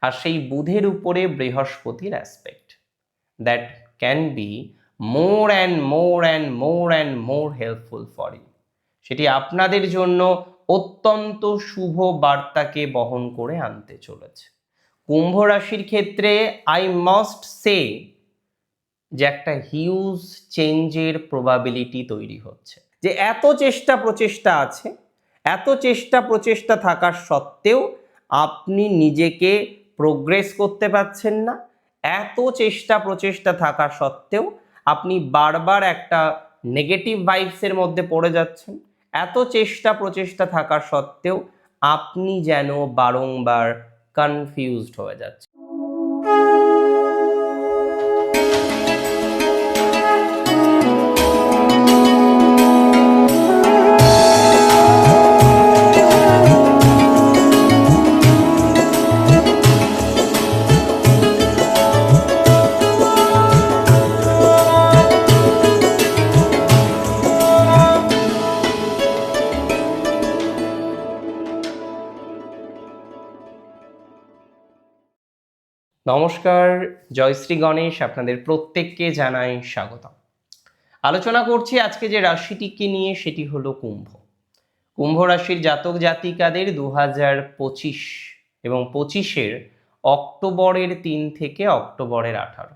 আর সেই বুধের উপরে বৃহস্পতির aspect that can be more and more and more and more helpful for you সেটি আপনাদের জন্য অত্যন্ত শুভ বার্তাকে বহন করে আনতে চলেছে। কুম্ভ রাশির ক্ষেত্রে আই মাস্ট সে যে একটা হিউজ চেঞ্জের প্রবাবিলিটি তৈরি হচ্ছে। যে এত চেষ্টা প্রচেষ্টা আছে, এত চেষ্টা প্রচেষ্টা থাকার সত্ত্বেও আপনি নিজেকে প্রোগ্রেস করতে পারছেন না। এত চেষ্টা প্রচেষ্টা থাকা সত্ত্বেও আপনি বারবার একটা নেগেটিভ ভাইবসের মধ্যে পড়ে যাচ্ছেন। এত চেষ্টা প্রচেষ্টা থাকা সত্ত্বেও আপনি যেন বারংবার কনফিউজড হয়ে যাচ্ছেন। নমস্কার, জয়শ্রী গণেশ আপনাদের প্রত্যেককে জানাই স্বাগতম। আলোচনা করছি আজকে যে রাশিটিকে নিয়ে, সেটি হলো কুম্ভ। কুম্ভ রাশির জাতক জাতিকাদের দু হাজার পঁচিশ এবং পঁচিশের অক্টোবরের তিন থেকে অক্টোবরের আঠারো।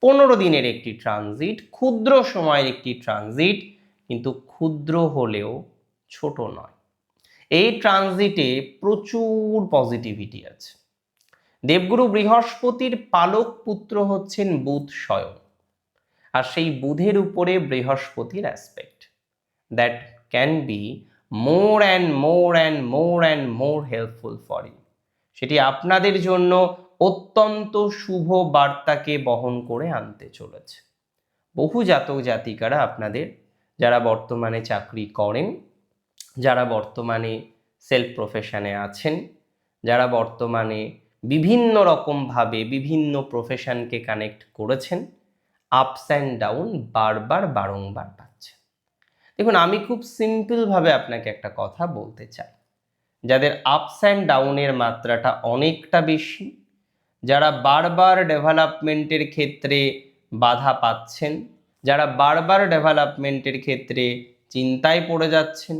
পনেরো দিনের একটি ট্রানজিট, ক্ষুদ্র সময়ের একটি ট্রানজিট, কিন্তু ক্ষুদ্র হলেও ছোট নয়। এই ট্রানজিটে প্রচুর পজিটিভিটি আছে। দেবগুরু বৃহস্পতির পালক পুত্র হচ্ছেন বুধ স্বয়ং। আর সেই বুধের উপরে বৃহস্পতির aspect that can be more and more and more and more helpful for you সেটি আপনাদের জন্য অত্যন্ত শুভ বার্তাকে বহন করে আনতে চলেছে। বহু জাতক জাতিকারা আপনাদের, যারা বর্তমানে চাকরি করেন, যারা বর্তমানে সেলফ প্রফেশনে আছেন, যারা বর্তমানে বিভিন্ন রকমভাবে বিভিন্ন প্রফেশনকে কানেক্ট করেছেন আপস অ্যান্ড ডাউন বারবার বারংবার পাচ্ছেন। দেখুন, আমি খুব সিম্পলভাবে আপনাকে একটা কথা বলতে চাই। যাদের আপস অ্যান্ড ডাউনের মাত্রাটা অনেকটা বেশি, যারা বারবার ডেভেলপমেন্টের ক্ষেত্রে বাধা পাচ্ছেন, যারা বারবার ডেভেলপমেন্টের ক্ষেত্রে চিন্তায় পড়ে যাচ্ছেন,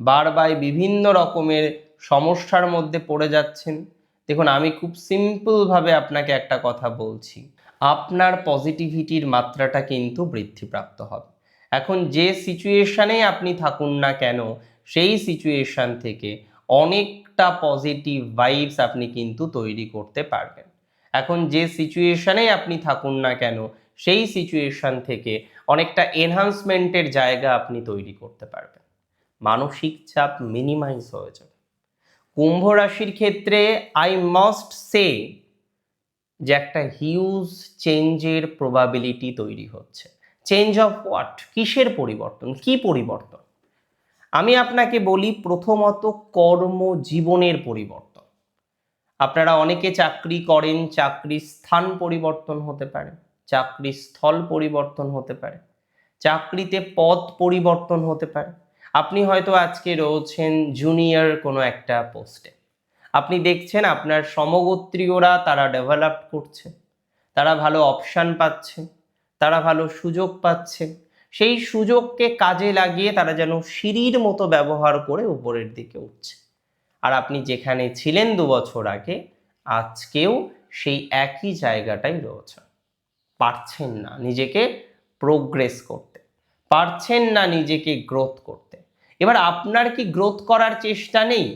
বারবার বিভিন্ন রকমের সমস্যার মধ্যে পড়ে যাচ্ছেন দেখুন, আমি খুব সিম্পলভাবে আপনাকে একটা কথা বলছি। আপনার পজিটিভিটির মাত্রাটা কিন্তু বৃদ্ধিপ্রাপ্ত হবে। এখন যে সিচুয়েশানেই আপনি থাকুন না কেন, সেই সিচুয়েশান থেকে অনেকটা পজিটিভ ভাইবস আপনি কিন্তু তৈরি করতে পারবেন। এখন যে সিচুয়েশানেই আপনি থাকুন না কেন, সেই সিচুয়েশান থেকে অনেকটা এনহান্সমেন্টের জায়গা আপনি তৈরি করতে পারবেন। মানসিক চাপ মিনিমাইজ হয়ে যাবে। কুম্ভ রাশির ক্ষেত্রে আই মাস্ট সে যে একটা হিউজ চেঞ্জের প্রবাবিলিটি তৈরি হচ্ছে। চেঞ্জ অফ হোয়াট কিসের পরিবর্তন? কি পরিবর্তন? আমি আপনাকে বলি প্রথমত কর্মজীবনের পরিবর্তন। আপনারা অনেকে চাকরি করেন, চাকরির স্থান পরিবর্তন হতে পারে, চাকরির স্থল পরিবর্তন হতে পারে, চাকরিতে পদ পরিবর্তন হতে পারে আপনি হয়তো আজকে রয়েছেন জুনিয়র কোনো একটা পোস্টে আপনি দেখছেন আপনার সমগোত্রীয়রা তারা ডেভেলপ করছে, তারা ভালো অপশান পাচ্ছে, তারা ভালো সুযোগ পাচ্ছে। সেই সুযোগকে কাজে লাগিয়ে তারা যেন সিঁড়ির মতো ব্যবহার করে উপরের দিকে উঠছে। আর আপনি যেখানে ছিলেন দু বছর আগে, আজকেও সেই একই জায়গাটাই রয়েছেন পারছেন না নিজেকে প্রোগ্রেস করতে, পারছেন না নিজেকে গ্রোথ করতে। এবার আপনার কি গ্রোথ করার চেষ্টা নেই?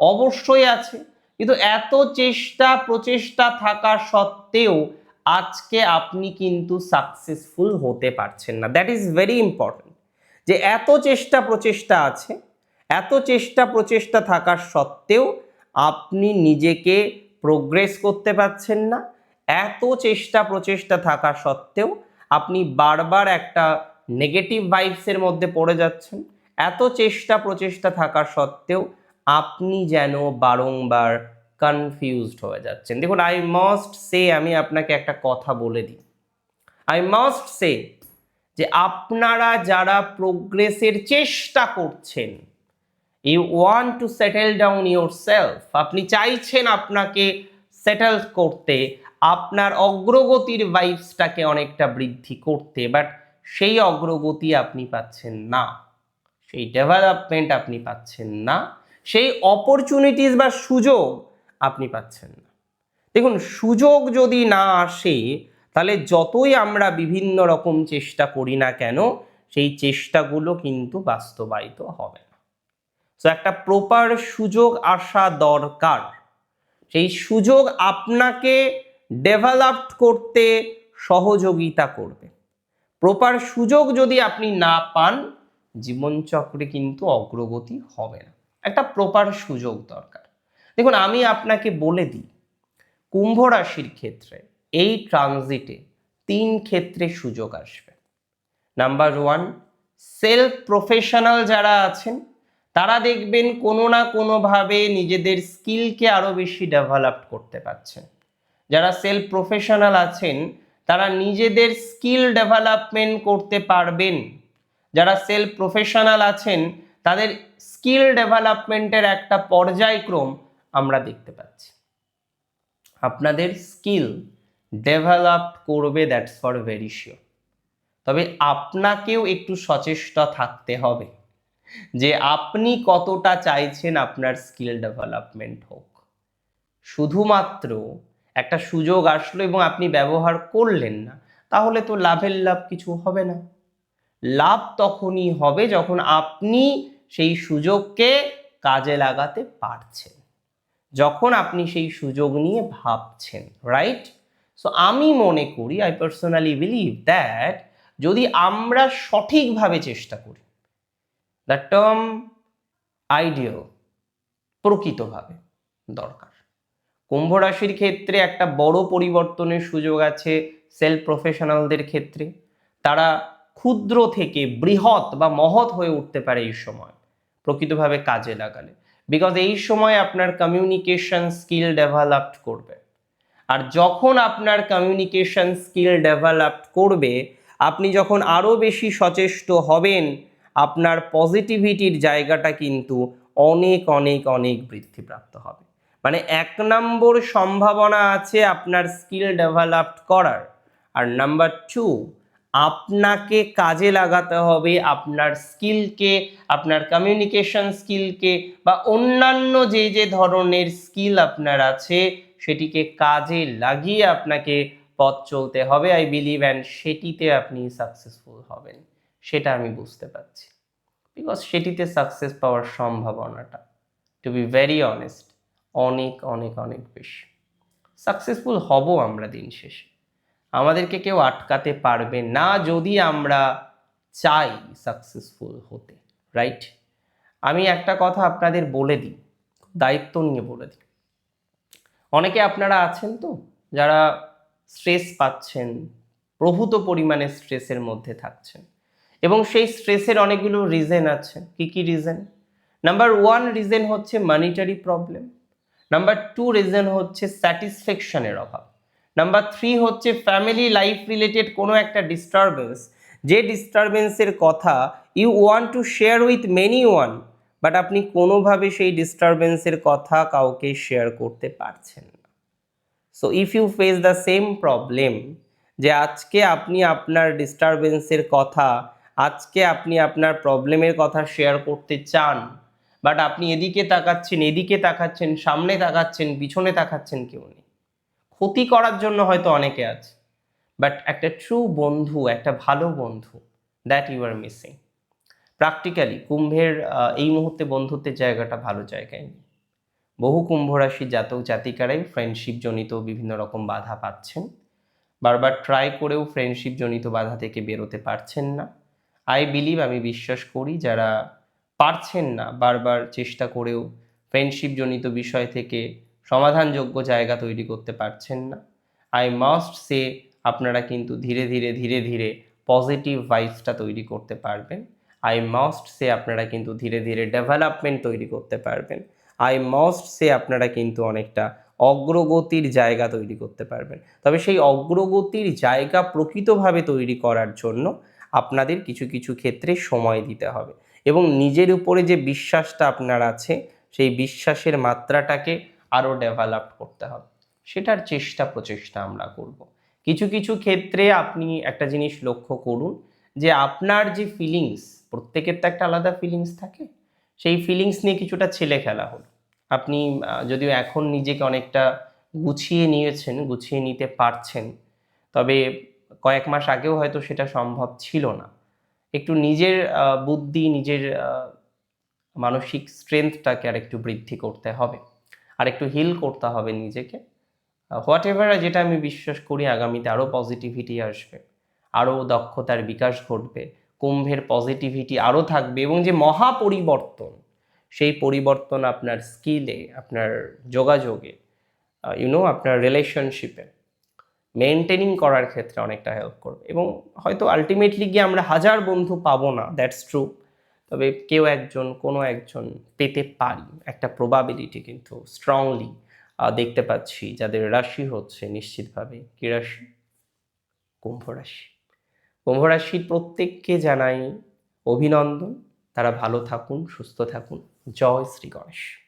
অবশ্যই আছে। কিন্তু এত চেষ্টা, প্রচেষ্টা থাকা সত্ত্বেও আজকে আপনি কিন্তু সাকসেসফুল হতে পারছেন না। দ্যাট ইজ ভেরি ইম্পর্ট্যান্ট যে এত চেষ্টা, প্রচেষ্টা আছে, এত চেষ্টা, প্রচেষ্টা থাকার সত্ত্বেও আপনি নিজেকে প্রোগ্রেস করতে পারছেন না। এত চেষ্টা, প্রচেষ্টা থাকা সত্ত্বেও আপনি বারবার একটা নেগেটিভ ভাইবসের মধ্যে পড়ে যাচ্ছেন। এত চেষ্টা প্রচেষ্টা থাকা সত্ত্বেও আপনি যেন বারংবার কনফিউজড হয়ে যাচ্ছেন। দেখুন আই মাস্ট সে আমি আপনাকে একটা কথা বলে দিই। আই মাস্ট সে যে আপনারা যারা প্রোগ্রেসের চেষ্টা করছেন you want to settle down yourself আপনি চাইছেন আপনাকে সেটেল করতে, আপনার অগ্রগতির ভাইবসটাকে অনেকটা বৃদ্ধি করতে বাট সেই অগ্রগতি আপনি পাচ্ছেন না। সেই ডেভেলপমেন্ট আপনি পাচ্ছেন না, সেই অপরচুনিটিস বা সুযোগ আপনি পাচ্ছেন না। দেখুন, সুযোগ যদি না আসে, তাহলে যতই আমরা বিভিন্ন রকম চেষ্টা করি না কেন, সেই চেষ্টাগুলো কিন্তু বাস্তবায়িত হবে না। সো একটা প্রপার সুযোগ আসা দরকার। সেই সুযোগ আপনাকে ডেভেলপড করতে সহযোগিতা করবে। প্রপার সুযোগ যদি আপনি না পান জীবনচক্রে কিন্তু অগ্রগতি হবে না। একটা প্রপার সুযোগ দরকার। দেখুন, আমি আপনাকে বলে দিই, কুম্ভ রাশির ক্ষেত্রে এই ট্রানজিটে তিন ক্ষেত্রে সুযোগ আসবে। নাম্বার ওয়ান সেলফ প্রফেশনাল যারা আছেন, তারা দেখবেন কোনো না কোনোভাবে নিজেদের স্কিলকে আরও বেশি ডেভেলপ করতে পারছেন। যারা সেলফ প্রফেশনাল আছেন, তারা নিজেদের স্কিল ডেভেলপমেন্ট করতে পারবেন। যারা সেলফ প্রফেশনাল আছেন, তাদের স্কিল ডেভেলপমেন্টের একটা পর্যায়ক্রম আমরা দেখতে পাচ্ছি। আপনাদের স্কিল ডেভেলপ করবে দ্যাটস ফর ভেরি শিওর তবে আপনাকেও একটু সচেষ্ট থাকতে হবে যে আপনি কতটা চাইছেন আপনার স্কিল ডেভেলপমেন্ট হোক। শুধুমাত্র একটা সুযোগ আসলো এবং আপনি ব্যবহার করলেন না, তাহলে তো লাভের লাভ কিছু হবে না। লাভ তখনই হবে যখন আপনি সেই সুযোগকে কাজে লাগাতে পারছেন। যখন আপনি সেই সুযোগ নিয়ে ভাবছেন রাইট সো আমি মনে করি আই পার্সোনালি বিলিভ দ্যাট যদি আমরা সঠিকভাবে চেষ্টা করি দ্য টার্ম আইডিয়াল প্রকৃতভাবে দরকার। কুম্ভ রাশির ক্ষেত্রে একটা বড় পরিবর্তনের সুযোগ আছে সেলফ প্রফেশনালদের ক্ষেত্রে। তারা ক্ষুদ্র থেকে বৃহৎ বা মহৎ হয়ে উঠতে পারে এই সময়। প্রকৃতভাবে কাজে লাগালে। বিকজ এই সময় আপনার কমিউনিকেশন স্কিল ডেভেলপড করবে। আর যখন আপনার কমিউনিকেশন স্কিল ডেভেলপড করবে, আপনি যখন আরও বেশি সচেষ্ট হবেন, আপনার পজিটিভিটির জায়গাটা কিন্তু অনেক অনেক অনেক বৃদ্ধিপ্রাপ্ত হবে। মানে এক নম্বর সম্ভাবনা আছে আপনার স্কিল ডেভেলপড করার। আর নাম্বার টু আপনাকে কাজে লাগাতে হবে আপনার স্কিলকে, আপনার কমিউনিকেশন স্কিলকে বা অন্যান্য যে যে ধরনের স্কিল আপনার আছে, সেটিকে কাজে লাগিয়ে আপনাকে পথ চলতে হবে। আই বিলিভ অ্যান্ড সেটিতে আপনি সাকসেসফুল হবেন। সেটা আমি বুঝতে পারছি। বিকজ সেটিতে সাকসেস পাওয়ার সম্ভাবনাটা টু বি ভেরি অনেস্ট অনেক অনেক অনেক বেশি। সাকসেসফুল হব আমরা দিন শেষে। আমাদেরকে কেউ আটকাতে পারবে না যদি আমরা চাই সাকসেসফুল হতে রাইট আমি একটা কথা আপনাদের বলে দিই, দায়িত্ব নিয়ে বলে দিই। অনেকে আপনারা আছেন তো, যারা স্ট্রেস পাচ্ছেন, প্রভূত পরিমাণে স্ট্রেসের মধ্যে থাকছেন এবং সেই স্ট্রেসের অনেকগুলো রিজন আছে। কি কি রিজন নাম্বার ওয়ান রিজন হচ্ছে monetary problem number two reason হচ্ছে স্যাটিসফ্যাকশনের অভাব। নাম্বার থ্রি হচ্ছে ফ্যামিলি লাইফ রিলেটেড কোনো একটা ডিস্টারবেন্স যে ডিস্টারবেন্সের কথা you want to share with many one but আপনি কোনোভাবে সেই ডিস্টারবেন্সের কথা কাউকে শেয়ার করতে পারছেন না। So if you face the same problem যে আজকে আপনি আপনার ডিস্টারবেন্সের কথা, আজকে আপনি আপনার প্রবলেমের কথা শেয়ার করতে চান বাট আপনি এদিকে তাকাচ্ছেন এদিকে তাকাচ্ছেন, সামনে তাকাচ্ছেন, পিছনে তাকাচ্ছেন কেউ নেই। ক্ষতি করার জন্য হয়তো অনেকে আছে। বাট একটা ট্রু বন্ধু, একটা ভালো বন্ধু that you are missing practically কুম্ভের এই মুহূর্তে বন্ধুত্বের জায়গাটা ভালো জায়গায় নেই। বহু কুম্ভ রাশি জাতক জাতিকারাই ফ্রেন্ডশিপ জনিত বিভিন্ন রকম বাধা পাচ্ছেন। বারবার ট্রাই করেও ফ্রেন্ডশিপ জনিত বাধা থেকে বেরোতে পারছেন না। আই বিলিভ আমি বিশ্বাস করি, যারা পারছেন না বারবার চেষ্টা করেও ফ্রেন্ডশিপ জনিত বিষয় থেকে সমাধানযোগ্য জায়গা তৈরি করতে পারছেন না। আই মাস্ট সে আপনারা কিন্তু ধীরে ধীরে ধীরে ধীরে পজিটিভ ভাইবসটা তৈরি করতে পারবেন। আই মাস্ট সে আপনারা কিন্তু ধীরে ধীরে ডেভেলপমেন্ট তৈরি করতে পারবেন। আই মাস্ট সে আপনারা কিন্তু অনেকটা অগ্রগতির জায়গা তৈরি করতে পারবেন। তবে সেই অগ্রগতির জায়গা প্রকৃতভাবে তৈরি করার জন্য আপনাদের কিছু কিছু ক্ষেত্রে সময় দিতে হবে। এবং নিজের উপরে যে বিশ্বাসটা আপনার আছে, সেই বিশ্বাসের মাত্রাটাকে আরও ডেভেলপ করতে হবে। সেটার চেষ্টা প্রচেষ্টা আমরা করব। কিছু কিছু ক্ষেত্রে আপনি একটা জিনিস লক্ষ্য করুন যে আপনার যে ফিলিংস প্রত্যেকের তো একটা আলাদা ফিলিংস থাকে। সেই ফিলিংস নিয়ে কিছুটা ছেলে খেলা হলো। আপনি যদিও এখন নিজেকে অনেকটা গুছিয়ে নিয়েছেন, গুছিয়ে নিতে পারছেন, তবে কয়েক মাস আগেও হয়তো সেটা সম্ভব ছিল না। একটু নিজের বুদ্ধি, নিজের মানসিক স্ট্রেংথটাকে আর একটু বৃদ্ধি করতে হবে। আর একটু হিল করতে হবে নিজেকে। হোয়াট এভার যেটা আমি বিশ্বাস করি আগামীতে আরও পজিটিভিটি আসবে আরও দক্ষতার বিকাশ ঘটবে, কুম্ভের পজিটিভিটি আরও থাকবে এবং যে মহা পরিবর্তন সেই পরিবর্তন আপনার স্কিলে আপনার যোগাযোগে ইউনো আপনার রিলেশনশিপে মেনটেনিং করার ক্ষেত্রে অনেকটা হেল্প করবে। এবং হয়তো আলটিমেটলি গিয়ে আমরা হাজার বন্ধু পাবো না দ্যাটস ট্রু তবে কেউ একজন, কোনো একজন পেতে পারি। একটা প্রবাবিলিটি কিন্তু স্ট্রংলি দেখতে পাচ্ছি যাদের রাশি হচ্ছে নিশ্চিতভাবে। কী রাশি? কুম্ভ রাশি। কুম্ভ রাশির প্রত্যেককে জানাই অভিনন্দন। তারা ভালো থাকুন, সুস্থ থাকুন। জয় শ্রী গণেশ।